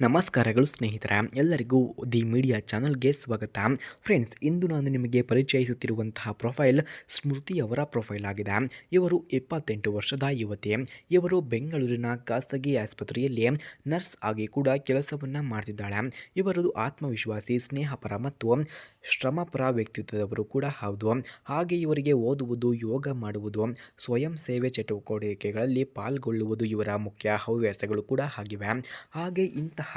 ನಮಸ್ಕಾರಗಳು ಸ್ನೇಹಿತರ, ಎಲ್ಲರಿಗೂ ದಿ ಮೀಡಿಯಾ ಚಾನಲ್ಗೆ ಸ್ವಾಗತ. ಫ್ರೆಂಡ್ಸ್ ಇಂದು ನಾನು ನಿಮಗೆ ಪರಿಚಯಿಸುತ್ತಿರುವಂತಹ ಪ್ರೊಫೈಲ್ ಸ್ಮೃತಿ ಅವರ ಪ್ರೊಫೈಲ್ ಆಗಿದೆ. ಇವರು ಇಪ್ಪತ್ತೆಂಟು ವರ್ಷದ ಯುವತಿ. ಇವರು ಬೆಂಗಳೂರಿನ ಖಾಸಗಿ ಆಸ್ಪತ್ರೆಯಲ್ಲಿ ನರ್ಸ್ ಆಗಿ ಕೂಡ ಕೆಲಸವನ್ನು ಮಾಡ್ತಿದ್ದಾಳೆ. ಇವರದು ಆತ್ಮವಿಶ್ವಾಸಿ, ಸ್ನೇಹಪರ ಮತ್ತು ಶ್ರಮಪರ ವ್ಯಕ್ತಿತ್ವದವರು ಕೂಡ ಹೌದು. ಹಾಗೆ ಇವರಿಗೆ ಓದುವುದು, ಯೋಗ ಮಾಡುವುದು, ಸ್ವಯಂ ಸೇವೆ ಚಟುವಟಿಕೆಗಳಲ್ಲಿ ಪಾಲ್ಗೊಳ್ಳುವುದು ಇವರ ಮುಖ್ಯ ಹವ್ಯಾಸಗಳು ಕೂಡ ಆಗಿವೆ. ಹಾಗೆ ಇಂತಹ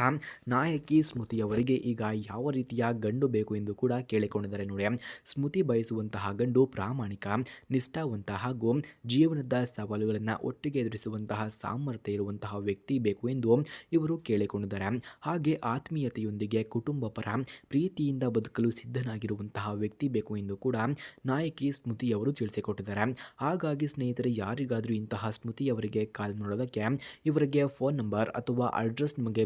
ನಾಯಕಿ ಸ್ಮೃತಿಯವರಿಗೆ ಈಗ ಯಾವ ರೀತಿಯ ಗಂಡು ಬೇಕು ಎಂದು ಕೂಡ ಕೇಳಿಕೊಂಡಿದ್ದಾರೆ ನೋಡಿ. ಸ್ಮೃತಿ ಬಯಸುವಂತಹ ಗಂಡು, ಪ್ರಾಮಾಣಿಕ ನಿಷ್ಠಾವಂತ ಹಾಗೂ ಜೀವನದ ಸವಾಲುಗಳನ್ನು ಒಟ್ಟಿಗೆ ಎದುರಿಸುವಂತಹ ಸಾಮರ್ಥ್ಯ ಇರುವಂತಹ ವ್ಯಕ್ತಿ ಬೇಕು ಎಂದು ಇವರು ಕೇಳಿಕೊಂಡಿದ್ದಾರೆ. ಹಾಗೆ ಆತ್ಮೀಯತೆಯೊಂದಿಗೆ ಕುಟುಂಬ ಪರ ಪ್ರೀತಿಯಿಂದ ಬದುಕಲು ಸಿದ್ಧನಾಗಿರುವಂತಹ ವ್ಯಕ್ತಿ ಬೇಕು ಎಂದು ಕೂಡ ನಾಯಕಿ ಸ್ಮೃತಿ ಅವರು ತಿಳಿಸಿಕೊಟ್ಟಿದ್ದಾರೆ. ಹಾಗಾಗಿ ಸ್ನೇಹಿತರೆ, ಯಾರಿಗಾದರೂ ಇಂತಹ ಸ್ಮೃತಿ ಅವರಿಗೆ ಕಾಲ್ ಮಾಡೋದಕ್ಕೆ ಇವರಿಗೆ ಫೋನ್ ನಂಬರ್ ಅಥವಾ ಅಡ್ರೆಸ್ ನಿಮಗೆ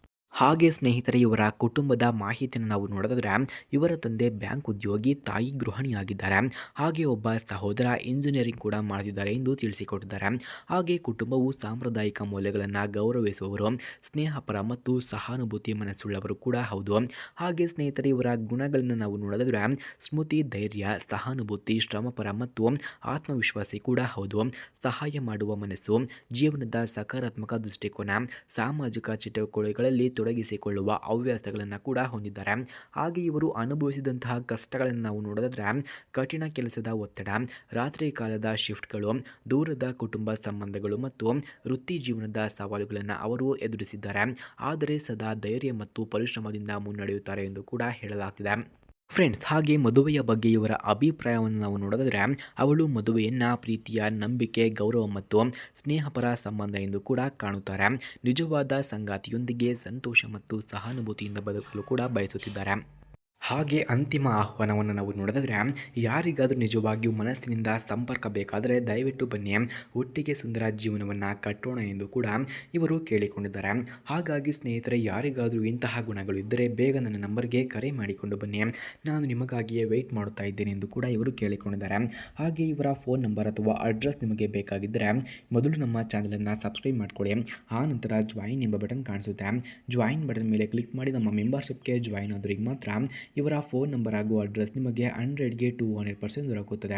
ಹಾಗೆ ಸ್ನೇಹಿತರೆ, ಇವರ ಕುಟುಂಬದ ಮಾಹಿತಿಯನ್ನು ನಾವು ನೋಡಿದ್ರೆ ಇವರ ತಂದೆ ಬ್ಯಾಂಕ್ ಉದ್ಯೋಗಿ, ತಾಯಿ ಗೃಹಿಣಿಯಾಗಿದ್ದಾರೆ. ಹಾಗೆ ಒಬ್ಬ ಸಹೋದರ ಇಂಜಿನಿಯರಿಂಗ್ ಕೂಡ ಮಾಡಿದ್ದಾರೆ ಎಂದು ತಿಳಿಸಿಕೊಟ್ಟಿದ್ದಾರೆ. ಹಾಗೆ ಕುಟುಂಬವು ಸಾಂಪ್ರದಾಯಿಕ ಮೌಲ್ಯಗಳನ್ನು ಗೌರವಿಸುವವರು, ಸ್ನೇಹಪರ ಮತ್ತು ಸಹಾನುಭೂತಿ ಮನಸ್ಸುಳ್ಳವರು ಕೂಡ ಹೌದು. ಹಾಗೆ ಸ್ನೇಹಿತರೆ, ಇವರ ಗುಣಗಳನ್ನು ನಾವು ನೋಡಿದ್ರೆ ಸ್ಮೃತಿ, ಧೈರ್ಯ, ಸಹಾನುಭೂತಿ, ಶ್ರಮಪರ ಮತ್ತು ಆತ್ಮವಿಶ್ವಾಸಿ ಕೂಡ ಹೌದು. ಸಹಾಯ ಮಾಡುವ ಮನಸ್ಸು, ಜೀವನದ ಸಕಾರಾತ್ಮಕ ದೃಷ್ಟಿಕೋನ, ಸಾಮಾಜಿಕ ಚಟುವಟಿಕೆಗಳಲ್ಲಿ ತೊಡಗಿಸಿಕೊಳ್ಳುವ ಹವ್ಯಾಸಗಳನ್ನು ಕೂಡ ಹೊಂದಿದ್ದಾರೆ. ಹಾಗೆ ಇವರು ಅನುಭವಿಸಿದಂತಹ ಕಷ್ಟಗಳನ್ನು ನಾವು ನೋಡಿದ್ರೆ ಕಠಿಣ ಕೆಲಸದ ಒತ್ತಡ, ರಾತ್ರಿ ಕಾಲದ ಶಿಫ್ಟ್ಗಳು, ದೂರದ ಕುಟುಂಬ ಸಂಬಂಧಗಳು ಮತ್ತು ವೃತ್ತಿ ಜೀವನದ ಸವಾಲುಗಳನ್ನು ಅವರು ಎದುರಿಸಿದ್ದಾರೆ. ಆದರೆ ಸದಾ ಧೈರ್ಯ ಮತ್ತು ಪರಿಶ್ರಮದಿಂದ ಮುನ್ನಡೆಯುತ್ತಾರೆ ಎಂದು ಕೂಡ ಹೇಳಲಾಗ್ತಿದೆ. ಫ್ರೆಂಡ್ಸ್ ಹಾಗೆ ಮದುವೆಯ ಬಗ್ಗೆ ಇವರ ಅಭಿಪ್ರಾಯವನ್ನು ನಾವು ನೋಡಿದ್ರೆ ಅವಳು ಮದುವೆಯನ್ನು ಪ್ರೀತಿಯ, ನಂಬಿಕೆ, ಗೌರವ ಮತ್ತು ಸ್ನೇಹಪರ ಸಂಬಂಧ ಎಂದು ಕೂಡ ಕಾಣುತ್ತಾರೆ. ನಿಜವಾದ ಸಂಗಾತಿಯೊಂದಿಗೆ ಸಂತೋಷ ಮತ್ತು ಸಹಾನುಭೂತಿಯಿಂದ ಬದುಕಲು ಕೂಡ ಬಯಸುತ್ತಿದ್ದಾರೆ. ಹಾಗೆ ಅಂತಿಮ ಆಹ್ವಾನವನ್ನು ನಾವು ನೋಡಿದ್ರೆ, ಯಾರಿಗಾದರೂ ನಿಜವಾಗಿಯೂ ಮನಸ್ಸಿನಿಂದ ಸಂಪರ್ಕ ಬೇಕಾದರೆ ದಯವಿಟ್ಟು ಬನ್ನಿ. ಒಟ್ಟಿಗೆ ಸುಂದರ ಜೀವನವನ್ನು ಕಟ್ಟೋಣ ಎಂದು ಕೂಡ ಇವರು ಕೇಳಿಕೊಂಡಿದ್ದಾರೆ. ಹಾಗಾಗಿ ಸ್ನೇಹಿತರೆ, ಯಾರಿಗಾದರೂ ಇಂತಹ ಗುಣಗಳು ಇದ್ದರೆ ಬೇಗ ನನ್ನ ನಂಬರ್ಗೆ ಕರೆ ಮಾಡಿಕೊಂಡು ಬನ್ನಿ. ನಾನು ನಿಮಗಾಗಿಯೇ ವೆಯ್ಟ್ ಮಾಡುತ್ತಾ ಇದ್ದೇನೆ ಎಂದು ಕೂಡ ಇವರು ಕೇಳಿಕೊಂಡಿದ್ದಾರೆ. ಹಾಗೆ ಇವರ ಫೋನ್ ನಂಬರ್ ಅಥವಾ ಅಡ್ರೆಸ್ ನಿಮಗೆ ಬೇಕಾಗಿದ್ದರೆ, ಮೊದಲು ನಮ್ಮ ಚಾನಲನ್ನು ಸಬ್ಸ್ಕ್ರೈಬ್ ಮಾಡಿಕೊಳ್ಳಿ. ಆ ನಂತರ ಜಾಯಿನ್ ಎಂಬ ಬಟನ್ ಕಾಣಿಸುತ್ತೆ. ಜಾಯಿನ್ ಬಟನ್ ಮೇಲೆ ಕ್ಲಿಕ್ ಮಾಡಿ ನಮ್ಮ ಮೆಂಬರ್ಶಿಪ್ಗೆ ಜಾಯಿನ್ ಆದವರಿಗೆ ಮಾತ್ರ ಇವರ ಫೋನ್ ನಂಬರ್ ಹಾಗೂ ಅಡ್ರೆಸ್ ನಿಮಗೆ ಹಂಡ್ರೆಡ್ಗೆ ಟು ಹಂಡ್ರೆಡ್ ಪರ್ಸೆಂಟ್ ದೊರಕುತ್ತದೆ.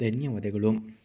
ಧನ್ಯವಾದಗಳು.